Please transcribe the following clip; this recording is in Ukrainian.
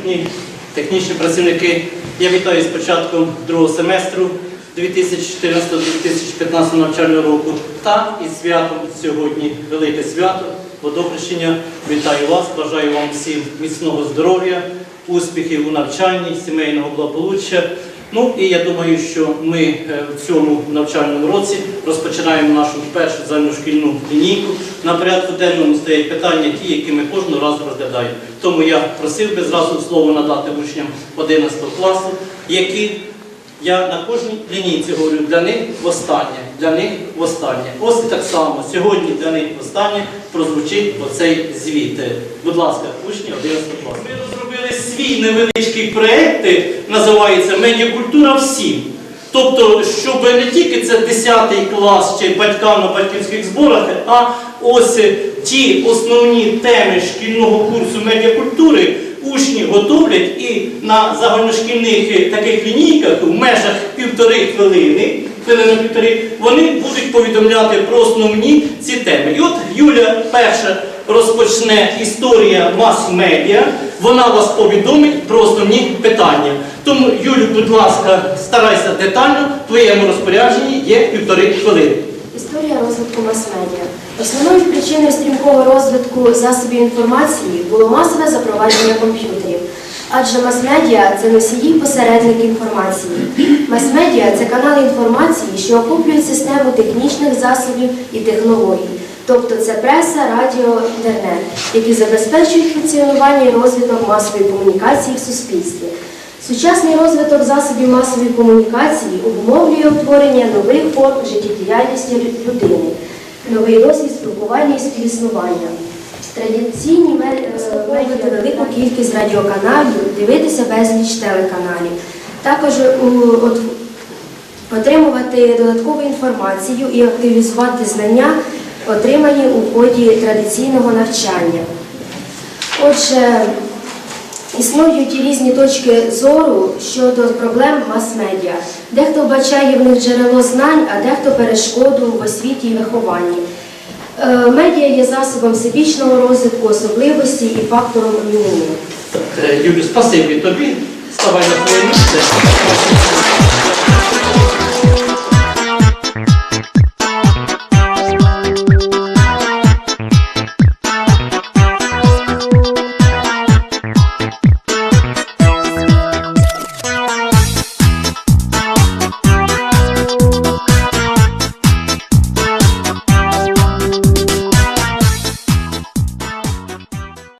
присутні, технічні працівники. Я вітаю з початком другого семестру 2014-2015 навчального року та із святом сьогодні велике свято водохрещення. Вітаю вас, бажаю вам всім міцного здоров'я, успіхів у навчанні, сімейного благополуччя. Ну і я думаю, що ми е, в цьому навчальному році розпочинаємо нашу першу загальношкільну лінійку. На порядку денному стоять питання, ті, які ми кожного разу розглядаємо. Тому я просив би зразу слово надати учням 11 класу, які я на кожній лінійці говорю, для них востаннє, для них востаннє. Ось так само сьогодні для них востаннє прозвучить оцей звіт. Будь ласка, учні 11 класу. Ми розробили свій невеличкий проєкт, називається Медіакультура всім. Тобто, щоб не тільки це 10 клас чи батькам на батьківських зборах, а ось ті основні теми шкільного курсу медіакультури учні готовлять і на загальношкільних е, таких лінійках в межах півтори хвилини, вони будуть повідомляти про основні ці теми. І от Юля перша розпочне історія мас-медіа, вона вас повідомить про основні питання. Тому, Юлю, будь ласка, старайся детально, в твоєму розпорядженні є півтори хвилини. Історія розвитку мас-медіа. Основною причиною стрімкого розвитку засобів інформації було масове запровадження комп'ютерів. Адже мас-медіа це носії посередник інформації. Мас-медіа це канали інформації, що охоплюють систему технічних засобів і технологій. Тобто це преса, радіо, інтернет, які забезпечують функціонування і розвиток масової комунікації в суспільстві. Сучасний розвиток засобів масової комунікації обумовлює утворення нових форм життєдіяльності людини, новий досвід спілкування і співіснування. Традиційні е, медіа велику кількість радіоканалів, дивитися безліч телеканалів. Також отримувати додаткову інформацію і активізувати знання, отримані у ході традиційного навчання. Отже, Існують різні точки зору щодо проблем мас-медіа. Дехто вбачає в них джерело знань, а дехто перешкоду в освіті і вихованні. Е, Медіа є засобом всебічного розвитку особливості і фактором. Так, е, Юлю, спасибі тобі. Ставай на своє місце.